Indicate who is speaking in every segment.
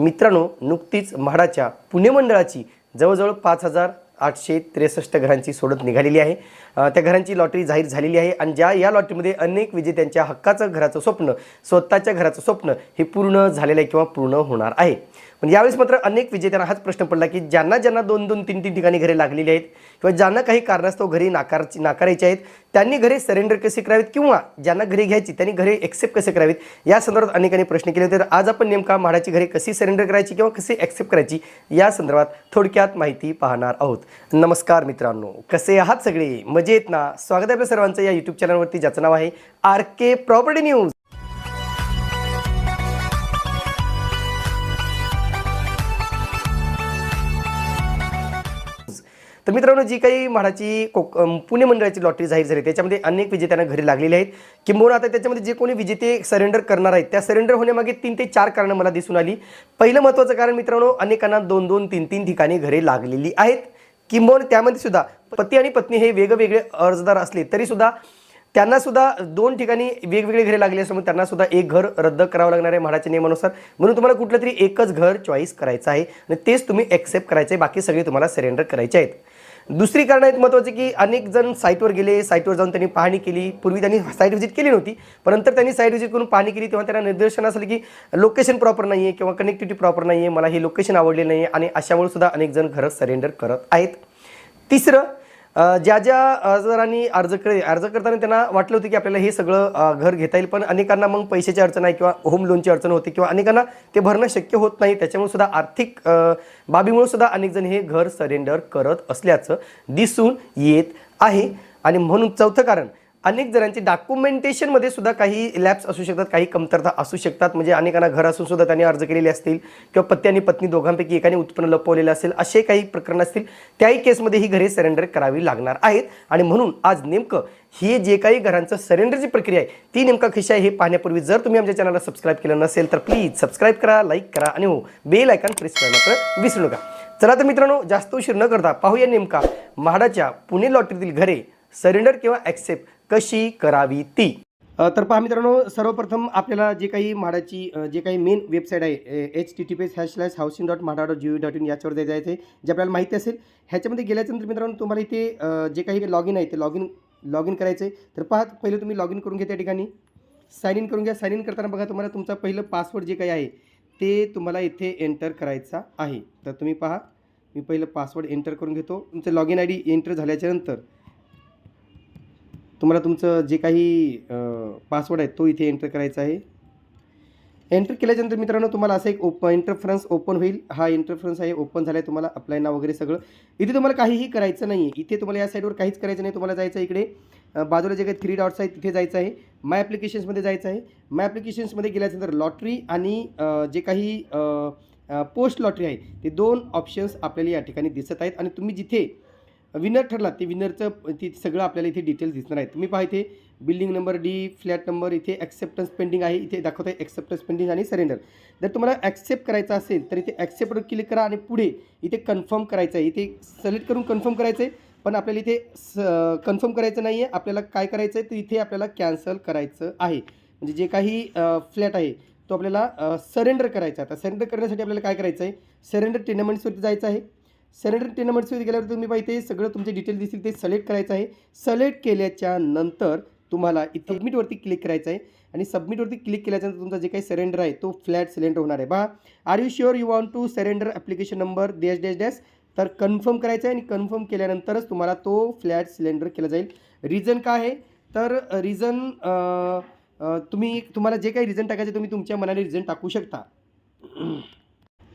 Speaker 1: मित्रांनो नुकतीच म्हाडाच्या पुणे मंडळाची जवळजवळ पाच हजार आठशे त्रेसष्ट घरांची सोडत निघालेली आहे. त्या घरांची लॉटरी जाहीर झालेली आहे आणि ज्या या लॉटरीमध्ये अनेक विजेत्यांच्या हक्काचं घराचं स्वप्न स्वतःच्या घराचं स्वप्न हे पूर्ण झालेलं आहे किंवा पूर्ण होणार आहे. पण यावेळेस मात्र अनेक विजेत्यांना हाच प्रश्न पडला की ज्यांना ज्यांना दोन दोन तीन तीन ठिकाणी घरे लागलेली आहेत किंवा ज्यांना काही कारणास्तव घरी नाकारची नाकारायचे आहेत त्यांनी घरे सरेंडर कसे करावेत किंवा ज्यांना घरी घ्यायची त्यांनी घरे एक्सेप्ट कसे करावेत? या संदर्भात अनेकांनी प्रश्न केले तर आज आपण नेमका म्हाडाची घरे कशी सरेंडर करायची किंवा कसे एक्सेप्ट करायची या संदर्भात थोडक्यात माहिती पाहणार आहोत. नमस्कार मित्रांनो. कसे आहात सगळे? मजेत ना? स्वागत आहे आपल्या सर्वांचं या यूट्यूब चॅनलवरती ज्याचं नाव आहे आर के प्रॉपर्टी न्यूज. तर मित्रांनो जी काही म्हाडाची कोक पुणे मंडळाची लॉटरी जाहीर झाली त्याच्यामध्ये अनेक विजेत्यांना घरी लागलेले आहेत. किंबहुना आता त्याच्यामध्ये जे कोणी विजेते सरेंडर करणार आहेत त्या सरेंडर होण्यामागे तीन ते चार कारणं मला दिसून आली. पहिलं महत्त्वाचं कारण मित्रांनो अनेकांना दोन दोन तीन तीन ठिकाणी घरे लागलेली आहेत. किंबहुना त्यामध्ये सुद्धा पती आणि पत्नी हे वेगवेगळे अर्जदार असले तरी सुद्धा त्यांना सुद्धा दोन ठिकाणी वेगवेगळे घरे लागले असल्यामुळे त्यांना सुद्धा एक घर रद्द करावं लागणार आहे म्हाडाच्या नियमानुसार. म्हणून तुम्हाला कुठलं तरी एकच घर चॉईस करायचं आहे आणि तेच तुम्ही ॲक्सेप्ट करायचं आहे बाकी सगळे तुम्हाला सरेंडर करायचे आहेत. दुसरी कारण आहेत महत्त्वाची की अनेक जण साईटवर गेले साईटवर जाऊन त्यांनी पाहणी केली. पूर्वी त्यांनी साईट व्हिजिट केली नव्हती पण नंतर त्यांनी साईट व्हिजिट करून पाहणी केली तेव्हा त्यांना निदर्शन असलं की लोकेशन प्रॉपर नाही आहे किंवा कनेक्टिव्हिटी प्रॉपर नाही आहे मला हे लोकेशन आवडले नाही आहे आणि अशामुळे सुद्धा अनेक जण घरं सरेंडर करत आहेत. तिसरं ज्या ज्या अर्जदारांनी अर्ज करे अर्ज करताना त्यांना वाटलं होतं की आपल्याला हे सगळं घर घेता येईल पण अनेकांना मग पैशाची अडचण आहे किंवा होम लोनची अडचण होती किंवा अनेकांना ते भरणं शक्य होत नाही. त्याच्यामुळे सुद्धा आर्थिक बाबीमुळे सुद्धा अनेक जण हे घर सरेंडर करत असल्याचं दिसून येत आहे. आणि म्हणून चौथं कारण अनेक जणांची डॉक्युमेंटेशनमध्ये सुद्धा काही लॅब्स असू शकतात काही कमतरता असू शकतात. म्हणजे अनेकांना घर असून सुद्धा त्यांनी अर्ज केलेले असतील किंवा पती आणि पत्नी दोघांपैकी एकाने उत्पन्न लपवलेलं असेल असे काही प्रकरण असतील त्याही केसमध्ये ही घरे सरेंडर करावी लागणार आहेत. आणि म्हणून आज नेमकं ही जे काही घरांचं सरेंडरची प्रक्रिया आहे ती नेमका कशी आहे हे पाहण्यापूर्वी जर तुम्ही आमच्या चॅनलला सबस्क्राईब केलं नसेल तर प्लीज सबस्क्राईब करा लाईक करा आणि हो बेल आयकॉन प्रेस करा मात्र विसरू नका. चला तर मित्रांनो जास्त उशीर न करता पाहूया नेमका म्हाडाच्या पुणे लॉटरीतील घरे सरेंडर किंवा ॲक्सेप्ट कशी करावी ती? तर पहा मित्रांनो सर्वप्रथम आपल्याला जे काही म्हाडाची जे काही मेन वेबसाईट आहे H T T P S hash slash housing dot MHADA dot G O dot in याच्यावर जायचं आहे जे आपल्याला माहिती असेल ह्याच्यामध्ये गेल्याच्यानंतर मित्रांनो तुम्हाला इथे जे काही लॉग इन आहे ते लॉग इन लॉग इन करायचं आहे तर पहा पहिले तुम्ही लॉग इन करून घ्या त्या ठिकाणी. साईन इन करून घ्या. साईन इन करताना बघा तुम्हाला तुमचा पहिलं पासवर्ड जे काही आहे ते तुम्हाला इथे एंटर करायचा आहे. तर तुम्ही पहा मी पहिलं पासवर्ड एंटर करून घेतो. तुमचं log in I D enter झाल्याच्यानंतर तुम्हाला तुमचं जे काही पासवर्ड आहे तो इथे एंटर करायचा आहे. एंटर केल्याच्यानंतर मित्रांनो तुम्हाला असं एक ओप इंटरफरन्स ओपन होईल. हा इंटरफरन्स आहे ओपन झाला आहे तुम्हाला अप्लाय ना वगैरे सगळं. इथे तुम्हाला काहीही करायचं नाही आहे इथे तुम्हाला या साईडवर काहीच करायचं नाही. तुम्हाला जायचं आहे इकडे. बाजूला जे काही थ्री डॉट्स आहेत तिथे जायचं आहे. माय ॲप्लिकेशन्समध्ये जायचं आहे. माय ॲप्लिकेशन्समध्ये गेल्याच्यानंतर लॉटरी आणि जे काही पोस्ट लॉटरी आहे ते दोन ऑप्शन्स आपल्याला या ठिकाणी दिसत आहेत. आणि तुम्ही जिथे विनर ठरला ते विनरचं ती सगळं आपल्याला इथे डिटेल्स दिसणार आहे तुम्ही पहा इथे building number D flat number इथे ॲक्सेप्टन्स पेंडिंग आहे. इथे दाखवत आहे ॲक्सेप्टन्स पेंडिंग आणि सरेंडर जर तुम्हाला ॲक्सेप्ट करायचं असेल तर इथे ॲक्सेप्टवर क्लिक करा आणि पुढे इथे कन्फर्म करायचं आहे. इथे सिलेक्ट करून कन्फर्म करायचं आहे पण आपल्याला इथे स कन्फर्म करायचं नाही आहे आपल्याला काय करायचं आहे तर इथे आपल्याला कॅन्सल करायचं आहे. म्हणजे जे काही फ्लॅट आहे तो आपल्याला सरेंडर करायचा आता सरेंडर करण्यासाठी आपल्याला काय करायचं आहे सरेंडर टेनमेंट्सवरती जायचं आहे. सरेंडर टेनमेंट्सवरती गेल्यावर तुम्ही पाहिजे सगळं तुमचे डिटेल दिसतील ते सिलेक्ट करायचं आहे. सलेक्ट केल्याच्यानंतर तुम्हाला इथे सबमिटवरती क्लिक करायचं आहे. आणि सबमिटवरती क्लिक केल्याच्यानंतर तुमचा जे काही सरेंडर आहे तो फ्लॅट सिलेंडर होणार आहे. बा R you sure you want to surrender application number dash dash dash तर कन्फर्म करायचं आहे आणि कन्फर्म केल्यानंतरच तुम्हाला तो फ्लॅट सिलेंडर केला जाईल. रिझन काय आहे? तर रिझन तुम्ही तुम्हाला जे काही रिझन टाकायचे तुम्ही तुमच्या मनाने रिझन टाकू शकता.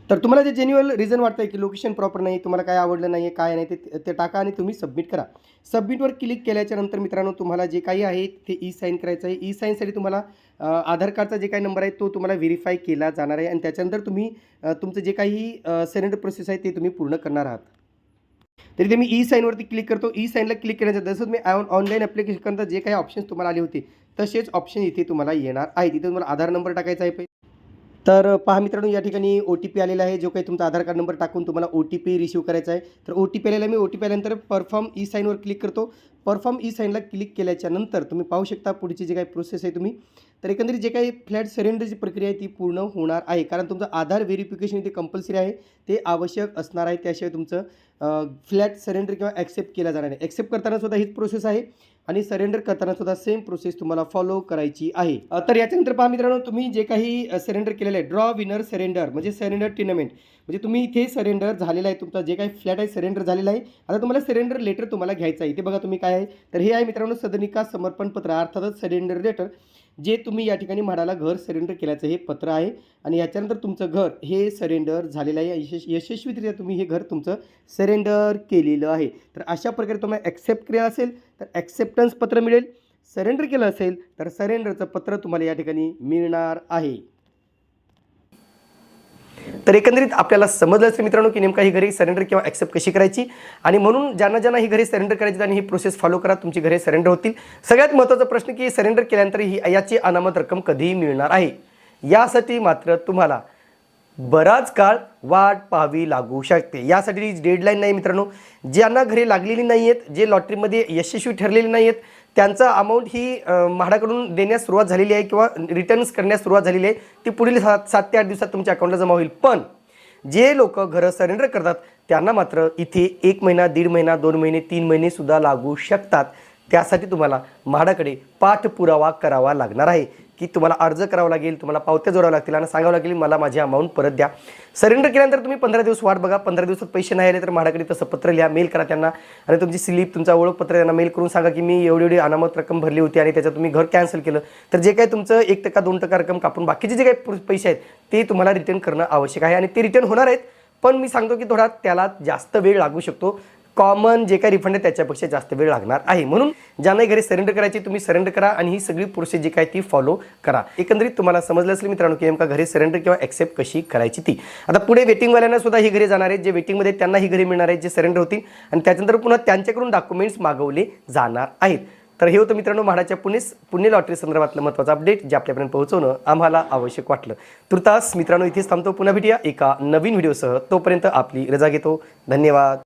Speaker 1: तर तुम्हाला जे जेन्युअल रिझन वाटतं आहे की लोकेशन प्रॉपर नाही तुम्हाला काय आवडलं नाही आहे काय नाही ते ते टाका आणि तुम्ही सबमिट करा. सबमिटवर क्लिक केल्याच्यानंतर मित्रांनो तुम्हाला जे काही आहे ते ई साईन करायचं आहे. ई साईनसाठी तुम्हाला आधार कार्डचा जे काही नंबर आहे तो तुम्हाला व्हेरीफाय केला जाणार आहे. आणि त्याच्यानंतर तुम्ही तुमचं जे काही सरेंडर प्रोसेस आहे ते तुम्ही पूर्ण करणार आहात. तरी ते मी ई साईनवरती क्लिक करतो. ई साईनला क्लिक करण्याचं जसं मी ऑन ऑनलाईन ॲप्लिकेशन करता जे काही ऑप्शन्स तुम्हाला आले होते तसेच ऑप्शन इथे तुम्हाला येणार आहे. तिथे तुम्हाला आधार नंबर टाकायचा आहे. तर पहा मित्रांनो या ठिकाणी ओ टी पी आलेला आहे जो काही तुमचा आधार कार्ड नंबर टाकून तुम्हाला ओ टी पी रिसिव्ह करायचा आहे. तर ओ टी पी आलेला मी ओ टी पी आल्यानंतर परफॉर्म ई साईनवर क्लिक करतो. परफॉर्म ई साईनला क्लिक केल्याच्यानंतर तुम्ही पाहू शकता पुढची जे काही प्रोसेस आहे तुम्ही. तर एकंदरीत जे काही फ्लॅट सरेंडरची प्रक्रिया आहे ती पूर्ण होणार आहे. कारण तुमचं आधार व्हेरिफिकेशन इथे कंपल्सरी आहे. ते आवश्यक असणार आहे. त्याशिवाय तुमचं फ्लॅट सरेंडर किंवा ॲक्सेप्ट केला जाणार आहे ॲक्सेप्ट करताना सुद्धा हीच प्रोसेस आहे. आणि सरेंडर करताना सुद्धा सेम प्रोसेस तुम्हाला फॉलो करायची आहे. तर याच्यानंतर पहा मित्रांनो तुम्ही जे काही सरेंडर केलेलं आहे ड्रॉ विनर सरेंडर म्हणजे सरेंडर टुर्नामेंट म्हणजे तुम्ही इथे सरेंडर झालेला आहे तुमचा जे काही फ्लॅट आहे सरेंडर झालेला आहे. आता तुम्हाला सरेंडर लेटर तुम्हाला घ्यायचं आहे. इथे बघा तुम्ही काय आहे. तर हे आहे मित्रांनो सदनिका समर्पण पत्र अर्थातच सरेंडर लेटर जे तुम्ही या ठिकाणी म्हाडाला घर सरेंडर केल्याचं हे पत्र आहे. आणि याच्यानंतर तुमचं घर हे सरेंडर झालेलं आहे. यशस् यशस्वीरित्या तुम्ही हे घर तुमचं सरेंडर केलेलं आहे. तर अशा प्रकारे तुम्हाला ॲक्सेप्ट केलं असेल तर ॲक्सेप्टन्स पत्र मिळेल. सरेंडर केलं असेल तर सरेंडरचं पत्र तुम्हाला या ठिकाणी मिळणार आहे. तर एकंदरीत आपल्याला समजलं असेल मित्रांनो की नेमका ही घरी सरेंडर किंवा ॲक्सेप्ट कशी करायची? आणि म्हणून ज्यांना ज्यांना ही घरी सरेंडर करायची आणि ही प्रोसेस फॉलो करा तुमची घरे सरेंडर होतील. सगळ्यात महत्त्वाचा प्रश्न की सरेंडर केल्यानंतर ही याची अनामत रक्कम कधीही मिळणार आहे. यासाठी मात्र तुम्हाला बराच काळ वाट पाहावी लागू शकते. यासाठी डेडलाईन नाही मित्रांनो. ज्यांना घरे लागलेली नाही आहेत जे लॉटरीमध्ये यशस्वी ठरलेले नाही आहेत त्यांचा अमाऊंट ही म्हाडाकडून देण्यास सुरुवात झालेली आहे किंवा रिटर्न्स करण्यास सुरुवात झालेली आहे ती पुढील सात सात ते आठ दिवसात तुमच्या अकाउंटला जमा होईल. पण जे लोक घरं सरेंडर करतात त्यांना मात्र इथे एक महिना दीड महिना दोन महिने तीन महिनेसुद्धा लागू शकतात. त्यासाठी तुम्हाला म्हाडाकडे पाठपुरावा करावा लागणार आहे. की तुम्हाला अर्ज करावा लागेल तुम्हाला पावत्या जोडाव्या लागतील आणि सांगावं लागेल मला माझी अमाऊंट परत द्या. सरेंडर केल्यानंतर तुम्ही पंधरा दिवस वाट बघा पंधरा दिवसात पैसे नाही आले तर म्हाडाकडे तसं पत्र लिहा मेल करा त्यांना. आणि तुमची स्लिप तुमचा ओळखपत्र त्यांना मेल करून सांगा की मी एवढी एवढी अनामत रक्कम भरली होती आणि त्याच्यात तुम्ही घर कॅन्सल केलं. तर जे काही तुमचं एक टक्का दोन टक्का रक्कम कापून बाकीचे जे काही पैसे आहेत ते तुम्हाला रिटर्न करणं आवश्यक आहे आणि ते रिटर्न होणार आहेत. पण मी सांगतो की थोडा त्याला जास्त वेळ लागू शकतो. कॉमन जे काही रिफंड आहे त्याच्यापेक्षा जास्त वेळ लागणार आहे. म्हणून ज्यांना घरी सरेंडर करायची तुम्ही सरेंडर करा आणि ही सगळी प्रोसेस जी काय ती फॉलो करा. एकंदरीत तुम्हाला समजलं असेल मित्रांनो की नेमका घरी सरेंडर किंवा ॲक्सेप्ट कशी करायची ती. आता पुढे वेटिंगवाल्यांना सुद्धा ही घरी जाणार आहेत. जे वेटिंगमध्ये त्यांना ही घरी मिळणार आहेत जे सरेंडर होतील. आणि त्याच्यानंतर पुन्हा त्यांच्याकडून डॉक्युमेंट्स मागवले जाणार आहेत. तर हे होतं मित्रांनो म्हाडाच्या पुणे पुणे लॉटरी संदर्भातलं महत्त्वाचं अपडेट जे आपल्यापर्यंत पोहोचवणं आम्हाला आवश्यक वाटलं. तुर्तास मित्रांनो इथेच थांबतो. पुन्हा भेटूया एका नवीन व्हिडिओसह तोपर्यंत आपली रजा घेतो. धन्यवाद.